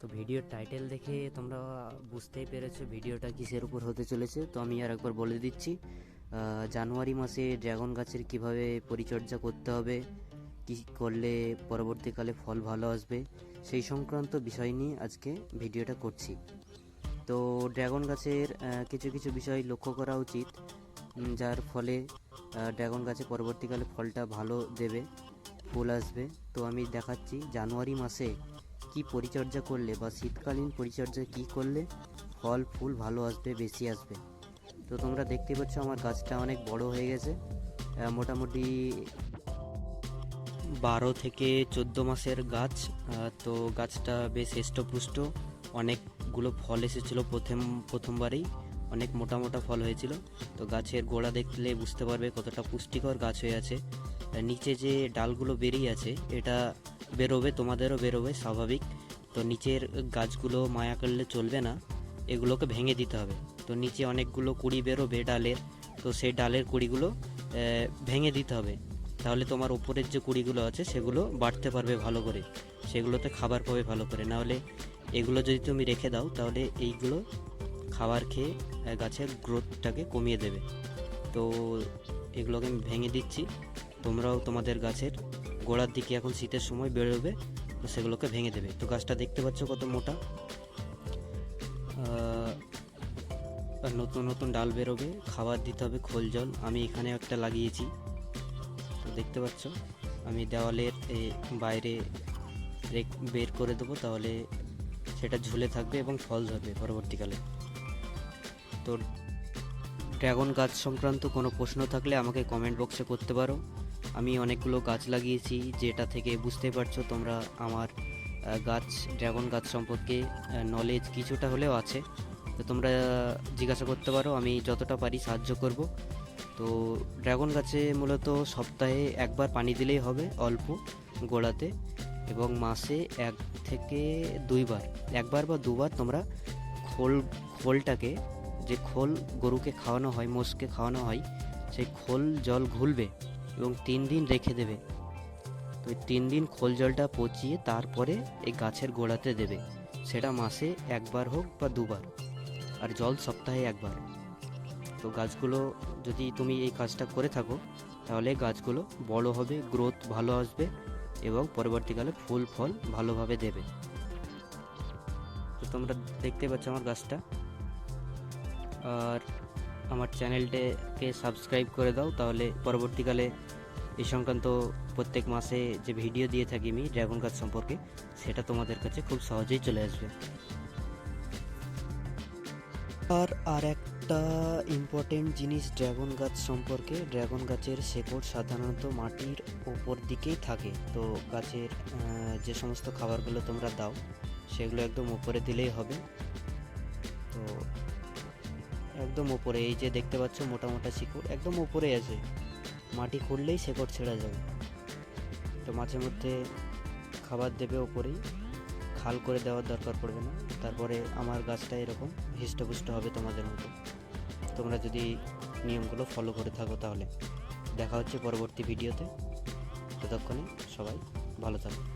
তো ভিডিওর টাইটেল দেখে তোমরা বুঝতেই পেরেছ ভিডিওটা কিসের উপর হতে চলেছে। তো আমি আর একবার বলে দিচ্ছি জানুয়ারি মাসে ড্রাগন গাছের কীভাবে পরিচর্যা করতে হবে, কি করলে পরবর্তীকালে ফল ভালো আসবে, সেই সংক্রান্ত বিষয় নিয়ে আজকে ভিডিওটা করছি। তো ড্রাগন গাছের কিছু কিছু বিষয় লক্ষ্য করা উচিত যার ফলে ড্রাগন গাছে পরবর্তীকালে ফলটা ভালো দেবে। ফুল আসবে। তো আমি দেখাচ্ছি জানুয়ারি মাসে কি পরিচর্যা করলে বা শীতকালীন পরিচর্যা কি করলে ফল, ফুল ভালো আসবে, বেশি আসবে। তো তোমরা দেখতে পাচ্ছ আমার গাছটা অনেক বড় হয়ে গেছে। মোটামুটি বারো থেকে চোদ্দ মাসের গাছ। তো গাছটা বেশ হৃষ্টপুষ্ট অনেকগুলো ফল এসেছিল প্রথম, প্রথমবারেই। অনেক মোটা মোটা ফল হয়েছিল। তো গাছের গোড়া দেখলে বুঝতে পারবে কতটা পুষ্টিকর গাছ হয়ে আছে। নিচে যে ডালগুলো বেরিয়ে আছে, এটা বেরোবে, তোমাদেরও বেরোবে, স্বাভাবিক। তো নিচের গাছগুলো মায়া করলে চলবে না, এগুলোকে ভেঙে দিতে হবে। তো নিচে অনেকগুলো কুড়ি বেরোবে ডালের, তো সেই ডালের কুড়িগুলো ভেঙে দিতে হবে। তাহলে তোমার ওপরের যে কুড়িগুলো আছে, সেগুলো বাড়তে পারবে ভালো করে। সেগুলোতে খাবার পাবে ভালো করে। নাহলে এগুলো যদি তুমি রেখে দাও, তাহলে এইগুলো খাবার খেয়ে গাছের গ্রোথটাকে কমিয়ে দেবে। তো এগুলোকে আমি ভেঙে দিচ্ছি। তোমরাও তোমাদের গাছের গোড়ার দিকে এখন শীতের সময় বেরোবে, তো সেগুলোকে ভেঙে দেবে। তো গাছটা দেখতে পাচ্ছ কত মোটা। নতুন নতুন ডাল বেরোবে, খাবার দিতে হবে খোল জল। আমি এখানে একটা লাগিয়েছি, তো দেখতে পাচ্ছ। আমি দেওয়ালের বাইরে বের করে দেবো, তাহলে সেটা ঝুলে থাকবে এবং ফল ধরবে পরবর্তীকালে। তো ড্রাগন গাছ সংক্রান্ত কোনো প্রশ্ন থাকলে আমাকে কমেন্ট বক্সে করতে পারো। আমি অনেকগুলো গাছ লাগিয়েছি, যেটা থেকে বুঝতে পারছ তোমরা আমার গাছ, ড্রাগন গাছ সম্পর্কে নলেজ কিছুটা হলেও আছে। তো তোমরা জিজ্ঞাসা করতে পারো, আমি যতটা পারি সাহায্য করব। তো ড্রাগন গাছে মূলত সপ্তাহে একবার পানি দিলেই হবে, অল্প গোড়াতে, এবং মাসে এক থেকে দুইবার। একবার বা দুবার তোমরা খোল, খোলটাকে, যে খোল গরুকে খাওয়ানো হয়, মোষকে খাওয়ানো হয়, সেই খোল জল ঘুলবে। এবং তিন দিন রেখে দেবে। তো তিন দিন খোল জলটা পচিয়ে তারপরে এই গাছের গোড়াতে দেবে। সেটা মাসে একবার হোক বা দুবার, আর জল সপ্তাহে একবার। তো গাছগুলো যদি তুমি এই কাজটা করে থাকো, তাহলে গাছগুলো বড় হবে, গ্রোথ ভালো আসবে এবং পরবর্তীকালে ফুল ফল ভালোভাবে দেবে। তো তোমরা দেখতে পাচ্ছ আমার গাছটা। আর আমার চ্যানেলটাকে সাবস্ক্রাইব করে দাও, তাহলে পরবর্তীকালে এই সংক্রান্ত প্রত্যেক মাসে যে ভিডিও দিয়ে থাকি আমি, ড্রাগন গাছ সম্পর্কে, সেটা তোমাদের কাছে খুব সহজেই চলে আসবে। আর আর একটা ইম্পর্টেন্ট জিনিস ড্রাগন গাছ সম্পর্কে, ড্রাগন গাছের শেকড় সাধারণত মাটির ওপর দিকেই থাকে। তো গাছের যে সমস্ত খাবারগুলো তোমরা দাও, সেগুলো একদম উপরে দিলেই হবে। তো একদম উপরে, এই যে দেখতে পাচ্ছ মোটা মোটা শিকড়, একদম উপরে আছে। মাটি খুঁড়লেই শেকড় ছেড়ে যাবে। তো মাঝে মধ্যে খাবার দেবে ওপরেই খাল করে দেওয়ার দরকার পড়বে না। তারপরে আমার গাছটা এরকম, হৃষ্টপুষ্ট হবে তোমাদের মতো। তোমরা যদি নিয়মগুলো ফলো করে থাকো তাহলে। দেখা হচ্ছে পরবর্তী ভিডিওতে। ততক্ষণে সবাই ভালো থাকো।